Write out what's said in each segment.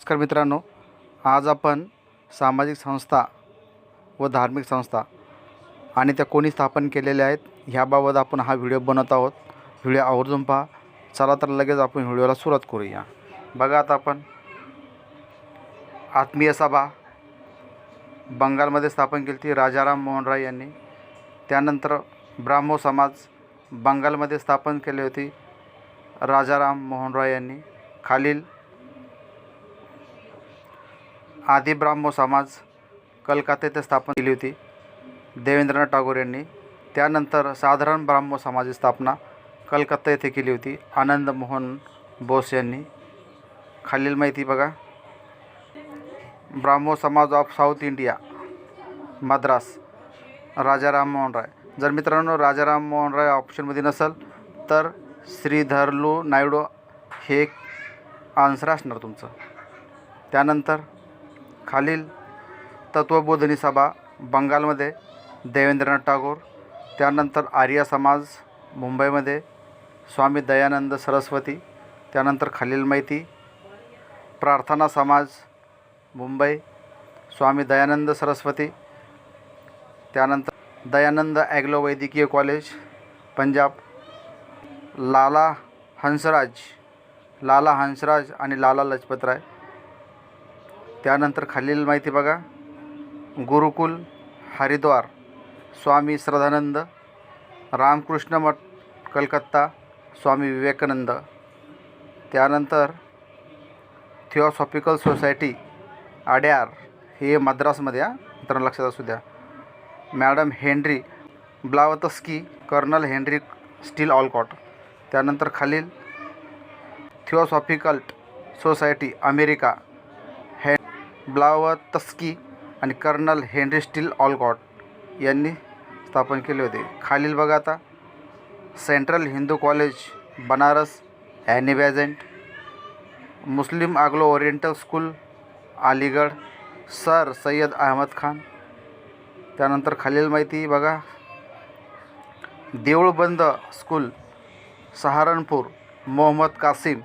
नमस्कार मित्रांनो आज आपण सामाजिक संस्था व धार्मिक संस्था आणि त्या कोणी स्थापन केलेल्या आहेत ह्याबाबत आपण हा व्हिडिओ बनवत आहोत. व्हिडिओ आवर्जून पहा. चला तर लगेच आपण व्हिडिओला सुरुवात करूया. बघा आता आपण आत्मीय सभा बंगालमध्ये स्थापन केली ती राजाराम मोहन राय यांनी. त्यानंतर ब्राह्मो समाज बंगालमध्ये स्थापन केली होती राजाराम मोहन राय यांनी. खालील आदी ब्राह्मो समाज कलकत्ता येथे स्थापन केली होती. देवेंद्रनाथ टागोर यांनी. त्यानंतर साधारण ब्राह्मो समाजाची स्थापना कलकत्ता येथे केली होती. आनंद मोहन बोस यांनी. खालील माहिती बघा. Brahmo Samaj of South India Madras Raja Rammohan Roy. जर मित्रांनो राजा राममोहन राय ऑप्शनमध्ये नसेल तर श्रीधरलू नायडू हे एक आन्सर असणार तुमचं. त्यानंतर खालील तत्वबोधनी सभा बंगालमध्ये देवेंद्रनाथ टागोर त्यानंतर आर्य समाज मुंबईमध्ये स्वामी दयानंद सरस्वती त्यानंतर खालील माहिती प्रार्थना समाज मुंबई स्वामी दयानंद सरस्वती त्यानंतर दयानंद ॲग्लो वैद्यकीय कॉलेज पंजाब लाला हंसराज लाला हंसराज आणि लाला लजपतराय त्यानंतर खालील माहिती बघा. गुरुकुल हरिद्वार स्वामी श्रद्धानंद रामकृष्ण मठ कलकत्ता स्वामी विवेकानंद. त्यानंतर थिओसॉफिकल सोसायटी अड्यार हे मद्रासमध्ये हा. मित्रांनो लक्षात असू द्या. Madam Henry Blavatsky colonel Henry Steel Olcott. त्यानंतर खालील थिओसॉफिकल सोसायटी अमेरिका. हे ब्लावतस्की आणि कर्नल हेनरी स्टील ऑलकॉट यांनी स्थापन केले होते. खालील बघा आता. Central Hindu college Banaras Annie Besant Muslim Anglo Oriental school Aligarh sir Syed Ahmad Khan. त्यानंतर खालील माहिती बघा. देऊळबंद स्कूल सहारनपूर मोहम्मद कासिम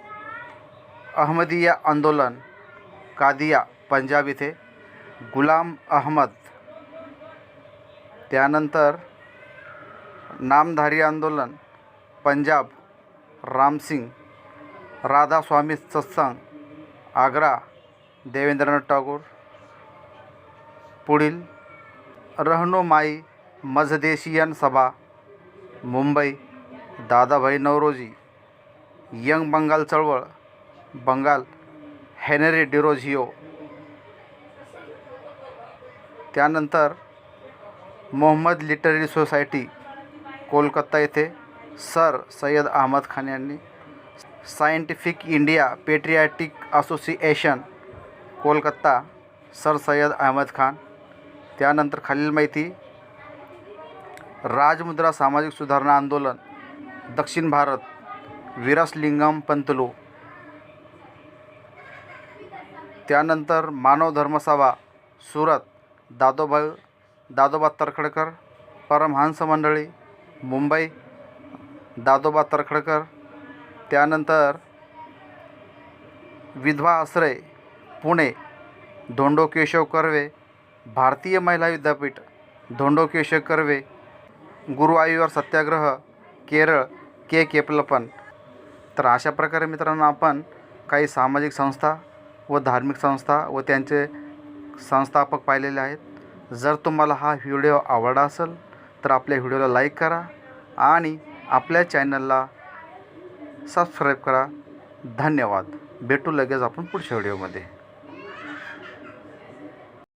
अहमदिया आंदोलन कादिया. पंजाब इथे. गुलाम अहमद. त्यानंतर नामधारी आंदोलन पंजाब रामसिंग राधास्वामी सत्संग आग्रा देवेंद्रनाथ टागोर. पुढील रहनुमाई मजदेशियन सभा मुंबई दादाभाई नवरोजी यंग बंगाल चळवळ बंगाल हेनरी डिरोझिओ त्यानंतर मोहम्मद लिटररी सोसायटी कोलकाता येथे सर सय्यद अहमद खान यांनी scientific India patriotic association Kolkata sir Syed Ahmad Khan त्यानंतर खालील माहिती राजमुद्रा सामाजिक सुधारणा आंदोलन दक्षिण भारत विरासलिंगम पंतलू त्यानंतर मानव धर्मसभा सुरत दादोबा दादोबा तर्खडकर परमहंस मंडळी मुंबई दादोबा तर्खडकर. त्यानंतर विधवा आश्रय पुणे धोंडो केशव कर्वे भारतीय महिला विद्यापीठ धोंडो केशव कर्वे गुरुवायूर सत्याग्रह केरळ के. केपलपन. तर अशा प्रकारे मित्रांनो आपण काही सामाजिक संस्था व धार्मिक संस्था व त्यांचे संस्थापक पाहिलेले आहेत. जर तुम्हाला हा व्हिडिओ आवडला असेल तर आपल्या व्हिडिओला लाईक करा आणि आपल्या चॅनलला सबस्क्राईब करा. धन्यवाद. भेटू लगेच आपण पुढच्या व्हिडिओमध्ये.